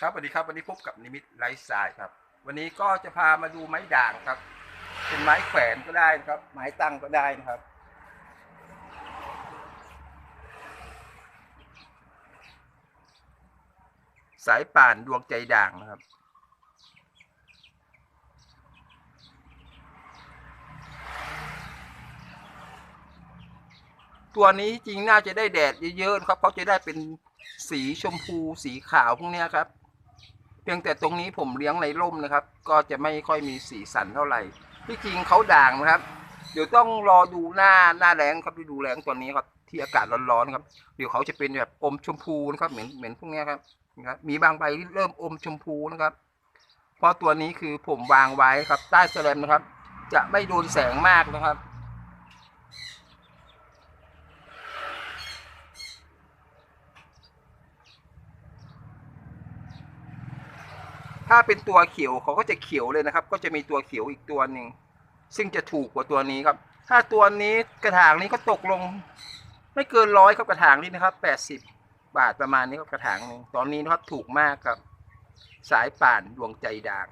ครับสวัสดีครับวันนี้พบกับนิมิตไลฟ์สไตล์ครับ วันนี้ก็จะพามาดูไม้ด่างครับ เป็นไม้แขวนก็ได้นะครับ ไม้ตั้งก็ได้นะครับ สายป่านดวงใจด่างนะครับตัวนี้จริงน่าจะได้แดดเยอะๆครับเขาจะได้เป็นสีชมพูสีขาวพวกนี้ครับ เพียงแต่ตรงนี้ผมเลี้ยงในร่มนะครับ ก็จะไม่ค่อยมีสีสันเท่าไหร่ที่จริงเขาด่างนะครับ เดี๋ยวต้องรอดูหน้าหน้าแรงครับที่ดูแรงตัวนี้ครับที่อากาศร้อนๆครับ เดี๋ยวเขาจะเป็นแบบอมชมพูนะครับเหมือนเหมือนพวกนี้ครับนะครับมีบางใบที่เริ่มอมชมพูนะครับ เพราะตัวนี้คือผมวางไว้ครับใต้แสลมนะครับ จะไม่โดนแสงมากนะครับ ถ้าเป็นตัวเขียวเขาก็จะเขียวเลยนะครับ ก็จะมีตัวเขียวอีกตัวหนึ่งซึ่งจะถูกกว่าตัวนี้ครับ ถ้าตัวนี้กระถางนี้ก็ตกลง ไม่เกินร้อยครับกระถางนี้นะครับแปดสิบบาทประมาณนี้ครับกระถางนึงตอนนี้นะครับถูกมากครับ สายป่านดวงใจด่าง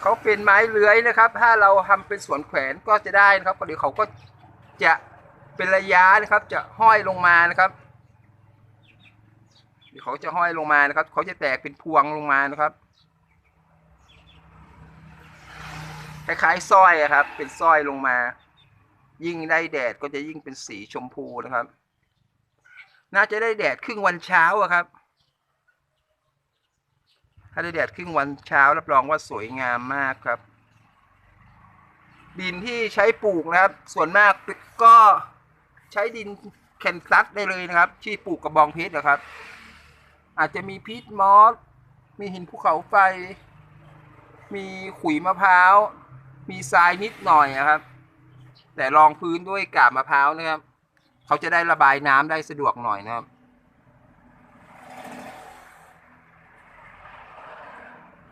เขาเป็นไม้เลื้อยนะครับ ถ้าเราทำเป็นสวนแขวนก็จะได้นะครับเดี๋ยวเขาก็จะ เป็นระยะนะครับ จะห้อยลงมานะครับเขาจะห้อยลงมานะครับ เขาจะแตกเป็นพวงลงมานะครับคล้ายๆสร้อยอะครับ เป็นสร้อยลงมา ยิ่งได้แดดก็จะยิ่งเป็นสีชมพูนะครับ น่าจะได้แดดครึ่งวันเช้าอะครับ ถ้าได้แดดครึ่งวันเช้ารับรองว่าสวยงามมากครับ ดินที่ใช้ปลูกนะครับ ส่วนมากก็ ใช้ดินแคนซัสได้เลยนะครับ ที่ปลูกกระบองเพชรนะครับ อาจจะมีพีชมอสมีหินภูเขาไฟ มีขุยมะพร้าว มีทรายนิดหน่อยนะครับ แต่รองพื้นด้วยกาบมะพร้าวนะครับ เขาจะได้ระบายน้ำได้สะดวกหน่อยนะครับ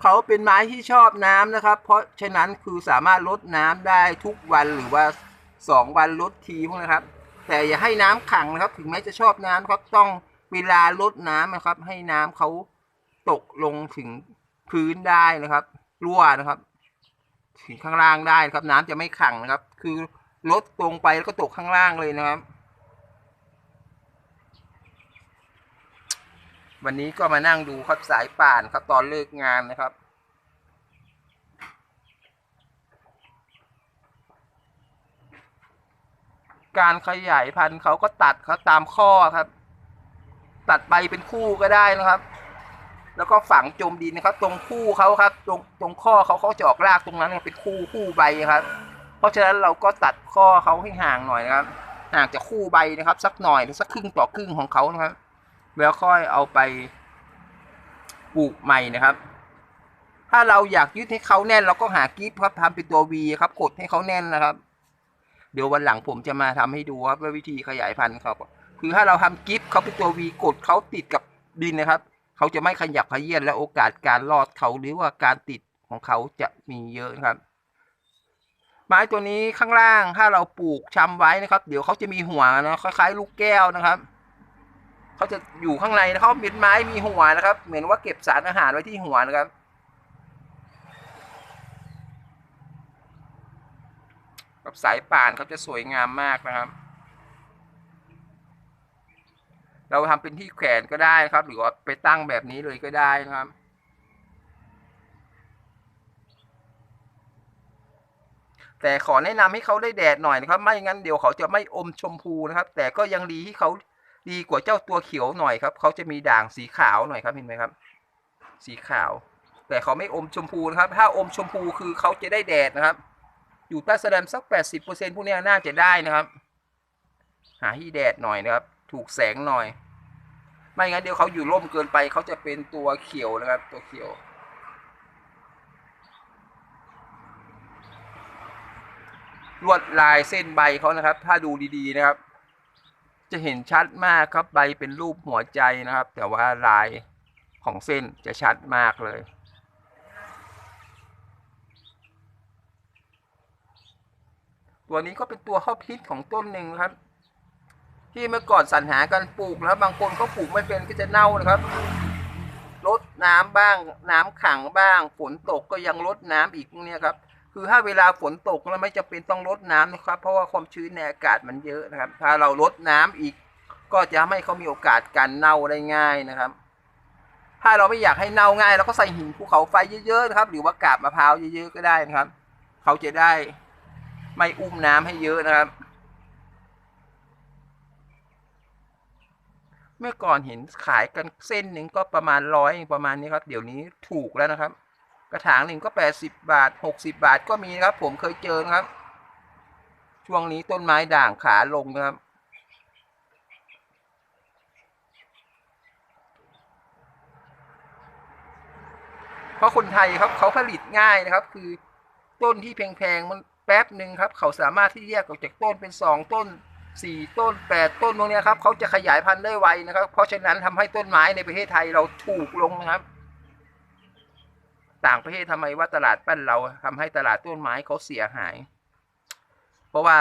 เขาเป็นไม้ที่ชอบน้ำนะครับ เพราะฉะนั้นคือสามารถลดน้ำได้ทุกวันหรือว่าสองวันลดทีพวกนะครับ แต่อย่าให้น้ำขังนะครับ ถึงแม้จะชอบน้ำครับ ต้องเวลาลดน้ำนะครับ ให้น้ำเขาตกลงถึงพื้นได้นะครับ รั่วนะครับ ถึงข้างล่างได้นะครับ น้ำจะไม่ขังนะครับ คือลดตรงไปแล้วก็ตกข้างล่างเลยนะครับ วันนี้ก็มานั่งดูครับสายป่านครับตอนเลิกงานนะครับ การขยายพันธุ์เขาก็ตัดครับตามข้อครับ ตัดใบเป็นคู่ก็ได้นะครับ แล้วก็ฝังจมดินนะครับ ตรงคู่เขาครับ ตรงตรงข้อเขาเขาจะออกรากตรงนั้นเป็นคู่คู่ใบครับ เพราะฉะนั้นเราก็ตัดข้อเขาให้ห่างหน่อยนะครับ ห่างจากคู่ใบนะครับ สักหน่อยสักครึ่งต่อครึ่งของเขานะครับ แล้วค่อยเอาไปปลูกใหม่นะครับถ้าเราอยากยึดให้เขาแน่นเราก็หากิฟครับทำเป็นตัว V ครับกดให้เขาแน่นนะครับ เดี๋ยววันหลังผมจะมาทำให้ดูครับว่าวิธีขยายพันธุ์เขาคือถ้าเราทำกิฟเขาเป็นตัว V กดเขาติดกับดินนะครับ เขาจะไม่ขยับขยื่นและโอกาสการรอดเขาหรือว่าการติดของเขาจะมีเยอะครับ ไม้ตัวนี้ข้างล่างถ้าเราปลูกชำไว้นะครับ เดี๋ยวเขาจะมีหัวนะคล้ายๆ ลูกแก้วนะครับเขาจะอยู่ข้างในนะเขาเป็นไม้มีหัวนะครับ เหมือนว่าเก็บสารอาหารไว้ที่หัวนะครับ กับสายป่านเขาจะสวยงามมากนะครับ เราทำเป็นที่แขวนก็ได้ครับ หรือว่าไปตั้งแบบนี้เลยก็ได้นะครับแต่ขอแนะนำให้เขาได้แดดหน่อยนะครับ ไม่งั้นเดี๋ยวเขาจะไม่อมชมพูนะครับ แต่ก็ยังดีที่เขาดีกว่าเจ้าตัวเขียวหน่อยครับ เขาจะมีด่างสีขาวหน่อยครับเห็นไหมครับ สีขาว แต่เขาไม่อมชมพูนะครับ ถ้าอมชมพูคือเขาจะได้แดดนะครับ อยู่ใต้แสลมสักแปดสิบเปอร์เซ็นพวกนี้น่าจะได้นะครับ หาที่แดดหน่อยนะครับ ถูกแสงหน่อย ไม่งั้นเดี๋ยวเขาอยู่ร่มเกินไปเขาจะเป็นตัวเขียวนะครับ ตัวเขียวลวดลายเส้นใบเขานะครับ ถ้าดูดีๆนะครับ จะเห็นชัดมากครับใบเป็นรูปหัวใจนะครับ แต่ว่าลายของเส้นจะชัดมากเลย ตัวนี้ก็เป็นตัวฮอปฮิตของต้นหนึ่งครับ ที่เมื่อก่อนสรรหากันปลูกนะครับ บางคนเขาปลูกไม่เป็นก็จะเน่านะครับลดน้ำบ้าง น้ำขังบ้าง ฝนตกก็ยังลดน้ำอีกเนี้ยครับ คือถ้าเวลาฝนตกแล้วไม่จำเป็นต้องลดน้ำนะครับ เพราะว่าความชื้นในอากาศมันเยอะนะครับ ถ้าเราลดน้ำอีก ก็จะทำให้เขามีโอกาสการเน่าได้ง่ายนะครับ ถ้าเราไม่อยากให้เน่าง่ายเราก็ใส่หินภูเขาไฟเยอะๆนะครับ หรือว่ากาบมะพร้าวเยอะๆก็ได้นะครับ เขาจะได้ ไม่อุ้มน้ำให้เยอะนะครับ เมื่อก่อนเห็นขายกันเส้นหนึ่งก็ประมาณร้อยประมาณนี้ครับ เดี๋ยวนี้ถูกแล้วนะครับ กระถางหนึ่งก็แปดสิบบาทหกสิบาทก็มีครับ ผมเคยเจอครับ ช่วงนี้ต้นไม้ด่างขาลงนะครับเพราะคนไทยครับเขาผลิตง่ายนะครับ คือต้นที่แพงๆมัน แป๊บหนึ่งครับ เขาสามารถที่แยกออกจากต้นเป็นสองต้นสี่ต้นแปดต้นพวกเนี้ครับเขาจะขยายพันธุ์ได้ไวนะครับ เพราะฉะนั้นทำให้ต้นไม้ในประเทศไทยเราถูกลงนะครับ ต่างประเทศทำไมว่าตลาดบ้านเราทำให้ตลาดต้นไม้เขาเสียหาย เพราะว่า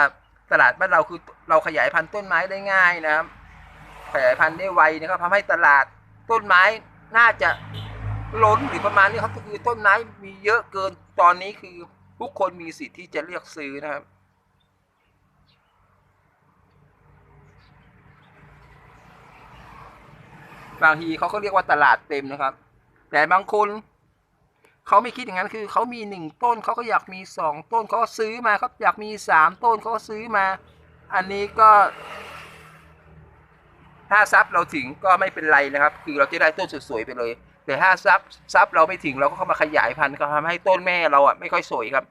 ตลาดบ้านเราคือเราขยายพันธุ์ต้นไม้ได้ง่ายนะครับ ขยายพันธุ์ได้ไวนะครับทำให้ตลาดต้นไม้น่าจะล้นหรือประมาณนี้ครับก็คือต้นไม้มีเยอะเกินตอนนี้คือ ทุกคนมีสิทธิ์ที่จะเลือกซื้อนะครับ บางทีเขาก็เรียกว่าตลาดเต็มนะครับ แต่บางคนเขาไม่คิดอย่างนั้นคือเขามีหนึ่งต้นเขาก็อยากมีสองต้นเขาก็ซื้อมาครับอยากมีสามต้นเขาก็ซื้อมา อันนี้ก็ ถ้าซับเราถึงก็ไม่เป็นไรนะครับ คือเราจะได้ต้นสวยๆไปเลย แต่ถ้าซับซับเราไม่ถึงเราก็เข้ามาขยายพันธุ์ก็ทำให้ต้นแม่เราอะไม่ค่อยสวยครับ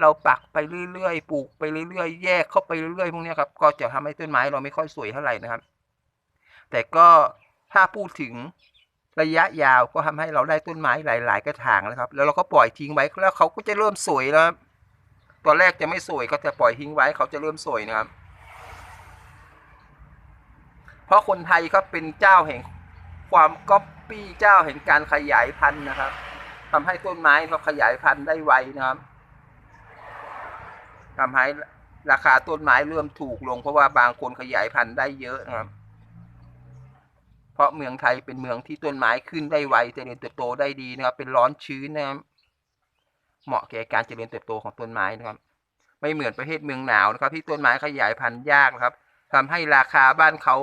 เราปักไปเรื่อยๆปลูกไปเรื่อยๆ แยกเข้าไปเรื่อยๆพวกนี้ครับก็จะทำให้ต้นไม้เราไม่ค่อยสวยเท่าไหร่นะครับ แต่ก็ถ้าพูดถึงระยะยาวก็ทำให้เราได้ต้นไม้หลาย ๆ กระถางนะครับ แล้วเราก็ปล่อยทิ้งไว้แล้วเขาก็จะเริ่มสวยแล้วครับตอนแรกจะไม่สวยก็จะปล่อยทิ้งไว้เขาจะเริ่มสวยนะครับ เพราะคนไทยเขาเป็นเจ้าแห่ง ความก๊อปปี้เจ้าแห่งการขยายพันธุ์นะครับทำให้ต้นไม้เขาขยายพันธุ์ได้ไวนะครับทำให้ราคาต้นไม้เริ่มถูกลง เพราะว่าบางคนขยายพันธุ์ได้เยอะนะครับ เพราะเมืองไทยเป็นเมืองที่ต้นไม้ขึ้นได้ไวเจริญเติบโตได้ดีนะครับ เป็นร้อนชื้นนะครับเหมาะแก่การเจริญเติบโตของต้นไม้นะครับ ไม่เหมือนประเทศเมืองหนาวนะครับ ที่ต้นไม้ขยายพันธุ์ยากนะครับทำให้ราคาบ้านเขา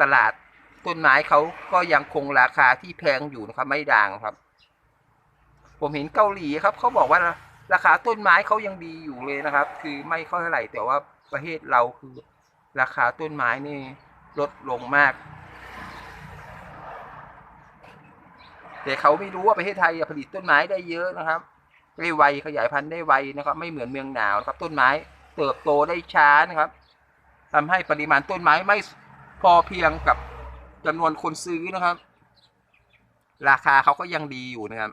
ตลาด ต้นไม้เขาก็ยังคงราคาที่แพงอยู่นะครับไม่ด่างครับ ผมเห็นเกาหลีครับเขาบอกว่าราคาต้นไม้เขายังดีอยู่เลยนะครับ คือไม่ค่อยเท่าไหร่แต่ว่าประเทศเราคือ ราคาต้นไม้นี่ลดลงมาก แต่เขาไม่รู้ว่าประเทศไทยผลิตต้นไม้ได้เยอะนะครับได้ไวขยายพันธุ์ได้ไวนะครับ ไม่เหมือนเมืองหนาวนะครับ ต้นไม้เติบโตได้ช้านะครับทำให้ปริมาณต้นไม้ไม่พอเพียงกับ จำนวนคนซื้อนะครับ ราคาเขาก็ยังดีอยู่นะครับ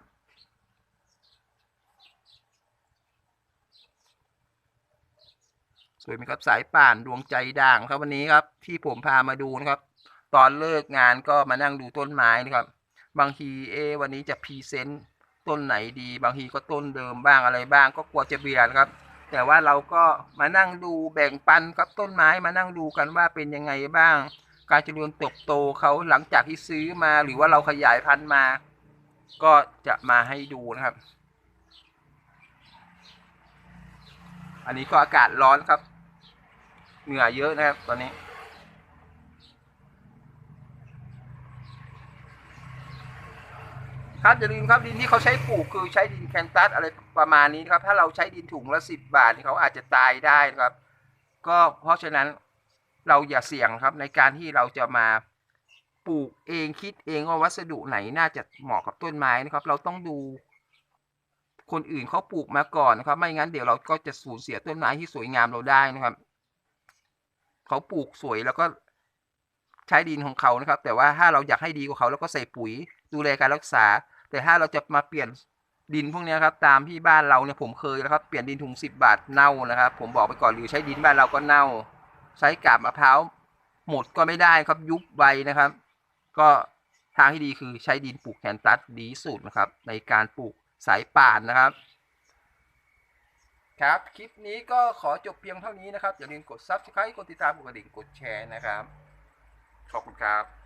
สวยไหมครับสายป่านดวงใจด่างครับวันนี้ครับ ที่ผมพามาดูนะครับ ตอนเลิกงานก็มานั่งดูต้นไม้นะครับ บางทีเอ วันนี้จะพรีเซนต์ต้นไหนดี บางทีก็ต้นเดิมบ้างอะไรบ้าง ก็กลัวจะเบียดครับแต่ว่าเราก็มานั่งดูแบ่งปันครับต้นไม้มานั่งดูกันว่าเป็นยังไงบ้าง การเจริญเติบโตเขาหลังจากที่ซื้อมาหรือว่าเราขยายพันธุ์มา ก็จะมาให้ดูนะครับ อันนี้ก็อากาศร้อนครับ เหงื่อเยอะนะครับตอนนี้ ครับอย่าลืมครับดินที่เขาใช้ปลูกคือใช้ดินแคนตัสอะไรประมาณนี้นครับ ถ้าเราใช้ดินถุงละสิบบาทเขาอาจจะตายได้นะครับ ก็เพราะฉะนั้น เราอย่าเสี่ยงครับในการที่เราจะมาปลูกเองคิดเองว่าวัสดุไหนน่าจะเหมาะกับต้นไม้นะครับ เราต้องดู คนอื่นเขาปลูกมาก่อนนะครับ ไม่งั้นเดี๋ยวเราก็จะสูญเสียต้นไม้ที่สวยงามเราได้นะครับเขาปลูกสวยแล้วก็ใช้ดินของเขานะครับ แต่ว่าถ้าเราอยากให้ดีกว่าเขาเราก็ใส่ปุ๋ย ดูแลการรักษา แต่ถ้าเราจะมาเปลี่ยนดินพวกนี้ครับ ตามที่บ้านเราเนี่ยผมเคยแล้วครับ เปลี่ยนดินถุงสิบบาทเน่านะครับ ผมบอกไปก่อนหรือใช้ดินบ้านเราก็เน่า ใช้กาบมะพร้าวหมดก็ไม่ได้ครับยุบใบนะครับ ก็ทางที่ดีคือใช้ดินปลูกแคนตัสดีสุดนะครับ ในการปลูกสายป่านนะครับ ครับคลิปนี้ก็ขอจบเพียงเท่านี้นะครับอย่าลืมกด subscribe กดติดตามกดกระดิ่งกดแชร์นะครับ ขอบคุณครับ